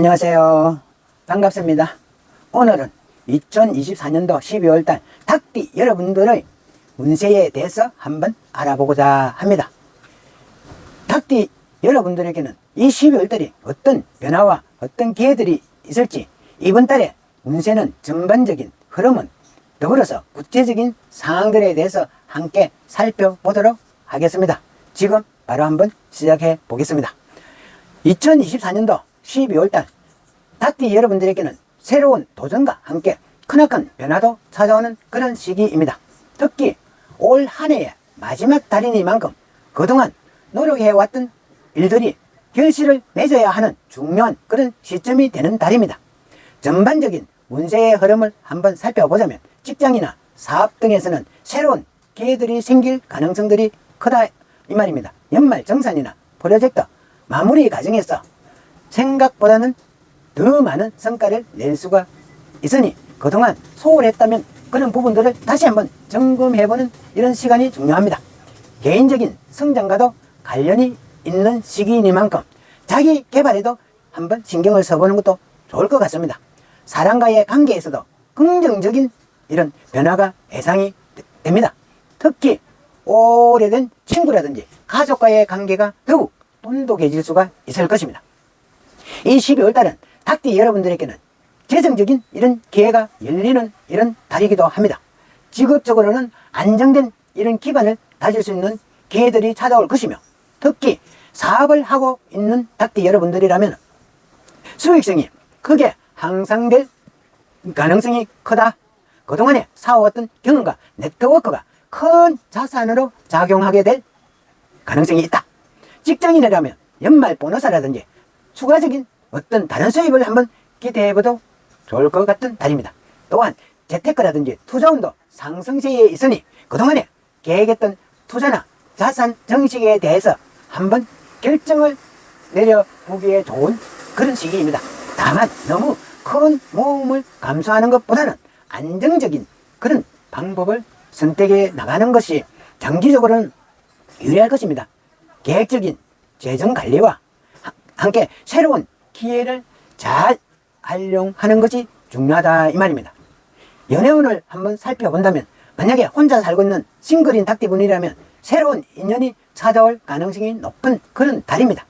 안녕하세요. 반갑습니다. 오늘은 2024년도 12월달 닭띠 여러분들의 운세에 대해서 한번 알아보고자 합니다. 닭띠 여러분들에게는 이 12월달이 어떤 변화와 어떤 기회들이 있을지 이번 달에 운세는 전반적인 흐름은 더불어서 구체적인 상황들에 대해서 함께 살펴보도록 하겠습니다. 지금 바로 한번 시작해 보겠습니다. 2024년도 12월달 닭띠 여러분들에게는 새로운 도전과 함께 크나큰 변화도 찾아오는 그런 시기입니다. 특히 올 한 해의 마지막 달이니만큼 그동안 노력해왔던 일들이 결실을 맺어야 하는 중요한 그런 시점이 되는 달입니다. 전반적인 운세의 흐름을 한번 살펴보자면 직장이나 사업 등에서는 새로운 기회들이 생길 가능성들이 크다 이 말입니다. 연말 정산이나 프로젝트 마무리 과정에서 생각보다는 더 많은 성과를 낼 수가 있으니 그동안 소홀했다면 그런 부분들을 다시 한번 점검해보는 이런 시간이 중요합니다. 개인적인 성장과도 관련이 있는 시기이니만큼 자기 개발에도 한번 신경을 써보는 것도 좋을 것 같습니다. 사람과의 관계에서도 긍정적인 이런 변화가 예상이 되- 됩니다. 특히 오래된 친구라든지 가족과의 관계가 더욱 돈독해질 수가 있을 것입니다. 이 12월 달은 닭띠 여러분들에게는 재정적인 이런 기회가 열리는 이런 달이기도 합니다. 직업적으로는 안정된 이런 기반을 다질 수 있는 기회들이 찾아올 것이며 특히 사업을 하고 있는 닭띠 여러분들이라면 수익성이 크게 향상될 가능성이 크다. 그동안에 쌓아왔던 경험과 네트워크가 큰 자산으로 작용하게 될 가능성이 있다. 직장인이라면 연말 보너스라든지 추가적인 어떤 다른 수입을 한번 기대해봐도 좋을 것 같은 달입니다. 또한 재테크라든지 투자운도 상승세에 있으니 그동안에 계획했던 투자나 자산 정식에 대해서 한번 결정을 내려보기에 좋은 그런 시기입니다. 다만 너무 큰 모험을 감수하는 것보다는 안정적인 그런 방법을 선택해 나가는 것이 장기적으로는 유리할 것입니다. 계획적인 재정 관리와 하- 함께 새로운 기회를 잘 활용하는 것이 중요하다 이 말입니다. 연애운을 한번 살펴본다면 만약에 혼자 살고 있는 싱글인 닭띠분이라면 새로운 인연이 찾아올 가능성이 높은 그런 달입니다.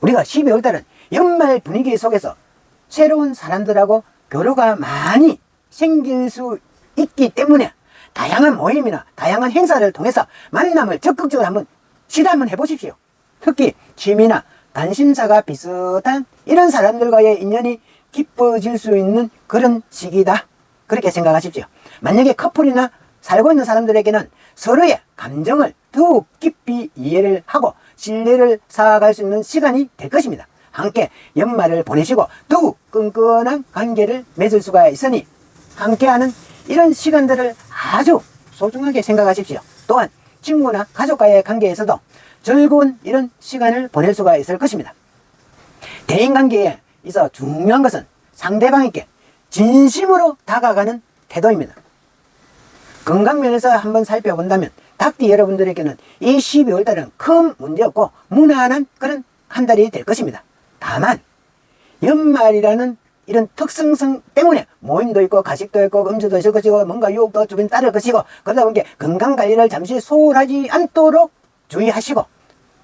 우리가 12월 달은 연말 분위기 속에서 새로운 사람들하고 교류가 많이 생길 수 있기 때문에 다양한 모임이나 다양한 행사를 통해서 만남을 적극적으로 한번 시도 한번 해보십시오. 특히 취미나 관심사가 비슷한 이런 사람들과의 인연이 깊어질 수 있는 그런 시기다. 그렇게 생각하십시오. 만약에 커플이나 살고 있는 사람들에게는 서로의 감정을 더욱 깊이 이해를 하고 신뢰를 쌓아갈 수 있는 시간이 될 것입니다. 함께 연말을 보내시고 더욱 끈끈한 관계를 맺을 수가 있으니 함께하는 이런 시간들을 아주 소중하게 생각하십시오. 또한 친구나 가족과의 관계에서도 즐거운 이런 시간을 보낼 수가 있을 것입니다. 대인관계에 있어 중요한 것은 상대방에게 진심으로 다가가는 태도입니다. 건강 면에서 한번 살펴본다면 닭띠 여러분들에게는 이 12월 달은 큰 문제 없고 무난한 그런 한 달이 될 것입니다. 다만 연말이라는 이런 특성성 때문에 모임도 있고 가식도 있고 음주도 있을 것이고 뭔가 유혹도 주변 따를 것이고 그러다 보니 건강 관리를 잠시 소홀하지 않도록 주의하시고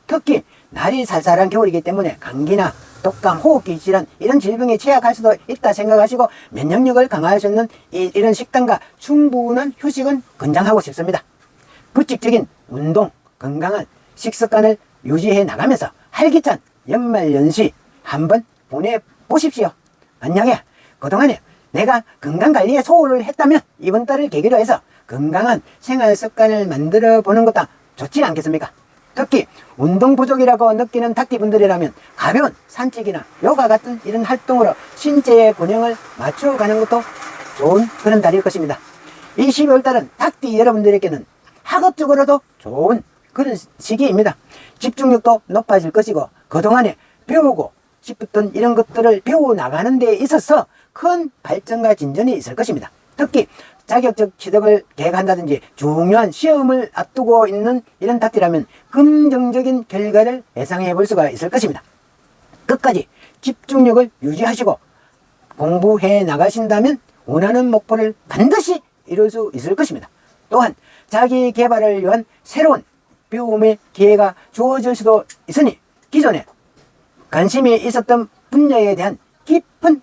특히 날이 살살한 겨울이기 때문에 감기나 독감, 호흡기 질환 이런 질병에 취약할 수도 있다 생각하시고 면역력을 강화할 수 있는 이, 이런 식단과 충분한 휴식은 권장하고 싶습니다. 규칙적인 운동, 건강한 식습관을 유지해 나가면서 활기찬 연말 연시 한번 보내보십시오. 만약에 그동안에 내가 건강관리에 소홀을 했다면 이번 달을 계기로 해서 건강한 생활 습관을 만들어 보는 것도 좋지 않겠습니까? 특히 운동 부족이라고 느끼는 닭띠분들이라면 가벼운 산책이나 요가 같은 이런 활동으로 신체의 균형을 맞춰가는 것도 좋은 그런 달일 것입니다. 이 12월 달은 닭띠 여러분들에게는 학업적으로도 좋은 그런 시기입니다. 집중력도 높아질 것이고 그동안에 배우고 싶었던 이런 것들을 배워 나가는 데 있어서 큰 발전과 진전이 있을 것입니다. 특히 자격적 취득을 계획한다든지 중요한 시험을 앞두고 있는 이런 닭띠라면 긍정적인 결과를 예상해 볼 수가 있을 것입니다. 끝까지 집중력을 유지하시고 공부해 나가신다면 원하는 목표를 반드시 이룰 수 있을 것입니다. 또한 자기 개발을 위한 새로운 배움의 기회가 주어질 수도 있으니 기존에 관심이 있었던 분야에 대한 깊은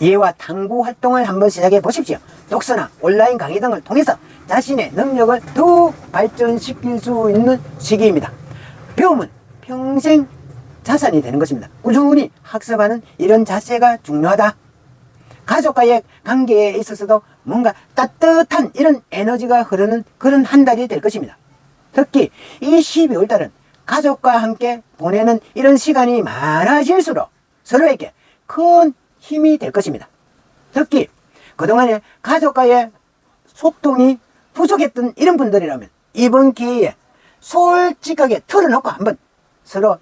이해와 탐구 활동을 한번 시작해 보십시오. 독서나 온라인 강의 등을 통해서 자신의 능력을 더욱 발전시킬 수 있는 시기입니다. 배움은 평생 자산이 되는 것입니다. 꾸준히 학습하는 이런 자세가 중요하다. 가족과의 관계에 있어서도 뭔가 따뜻한 이런 에너지가 흐르는 그런 한 달이 될 것입니다. 특히 이 12월 달은 가족과 함께 보내는 이런 시간이 많아질수록 서로에게 큰 힘이 될 것입니다. 특히 그동안에 가족과의 소통이 부족했던 이런 분들이라면 이번 기회에 솔직하게 털어놓고 한번 서로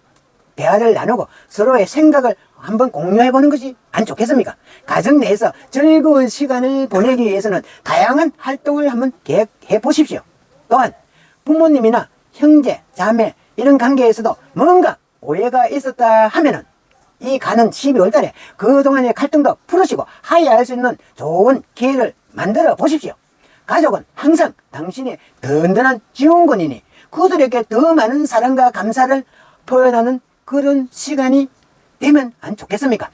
대화를 나누고 서로의 생각을 한번 공유해 보는 것이 안 좋겠습니까? 가정 내에서 즐거운 시간을 보내기 위해서는 다양한 활동을 한번 계획해 보십시오. 또한 부모님이나 형제, 자매 이런 관계에서도 뭔가 오해가 있었다 하면은 이 가는 12월 달에 그동안의 갈등도 풀으시고 하야할 수 있는 좋은 기회를 만들어 보십시오. 가족은 항상 당신의 든든한 지원군이니 그들에게 더 많은 사랑과 감사를 표현하는 그런 시간이 되면 안 좋겠습니까?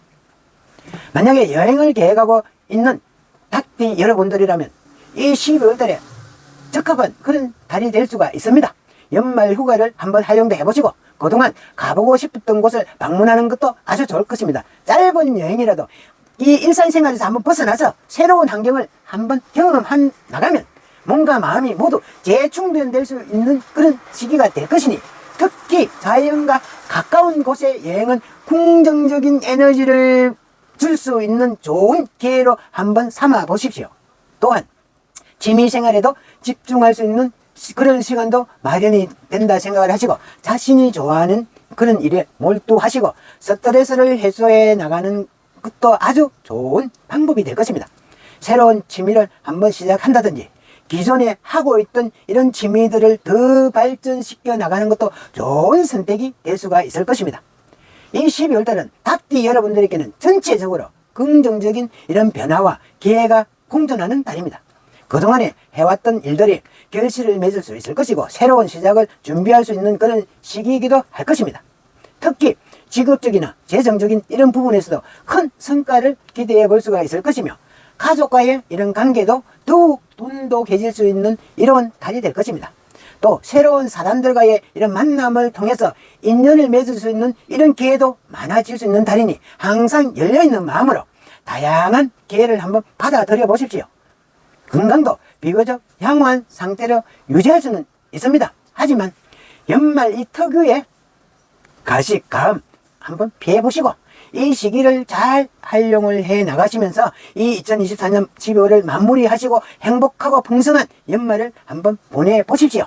만약에 여행을 계획하고 있는 닭띠 여러분들이라면 이 12월 달에 적합한 그런 달이 될 수가 있습니다. 연말 휴가를 한번 활용도 해보시고 그동안 가보고 싶었던 곳을 방문하는 것도 아주 좋을 것입니다. 짧은 여행이라도 이 일상생활에서 한번 벗어나서 새로운 환경을 한번 경험한 나가면 몸과 마음이 모두 재충전될 수 있는 그런 시기가 될 것이니 특히 자연과 가까운 곳의 여행은 긍정적인 에너지를 줄 수 있는 좋은 기회로 한번 삼아 보십시오. 또한 취미 생활에도 집중할 수 있는 시- 그런 시간도 마련이 된다 생각을 하시고 자신이 좋아하는 그런 일에 몰두하시고 스트레스를 해소해 나가는 것도 아주 좋은 방법이 될 것입니다. 새로운 취미를 한번 시작한다든지 기존에 하고 있던 이런 취미들을 더 발전시켜 나가는 것도 좋은 선택이 될 수가 있을 것입니다. 이 12월 달은 닭띠 여러분들에게는 전체적으로 긍정적인 이런 변화와 기회가 공존하는 달입니다. 그동안에 해왔던 일들이 결실을 맺을 수 있을 것이고 새로운 시작을 준비할 수 있는 그런 시기이기도 할 것입니다. 특히 직업적이나 재정적인 이런 부분에서도 큰 성과를 기대해 볼 수가 있을 것이며 가족과의 이런 관계도 더욱 돈독해질 수 있는 이런 달이 될 것입니다. 또 새로운 사람들과의 이런 만남을 통해서 인연을 맺을 수 있는 이런 기회도 많아질 수 있는 달이니 항상 열려있는 마음으로 다양한 기회를 한번 받아들여 보십시오. 건강도 비교적 양호한 상태로 유지할 수는 있습니다. 하지만 연말 이 특유의 가식, 가음 한번 피해 보시고 이 시기를 잘 활용을 해 나가시면서 이 2024년 12월을 마무리하시고 행복하고 풍성한 연말을 한번 보내 보십시오.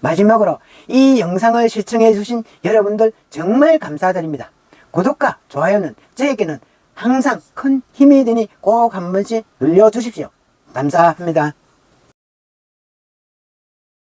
마지막으로 이 영상을 시청해 주신 여러분들 정말 감사드립니다. 구독과 좋아요는 저에게는 항상 큰 힘이 되니 꼭 한 번씩 눌러 주십시오. 감사합니다.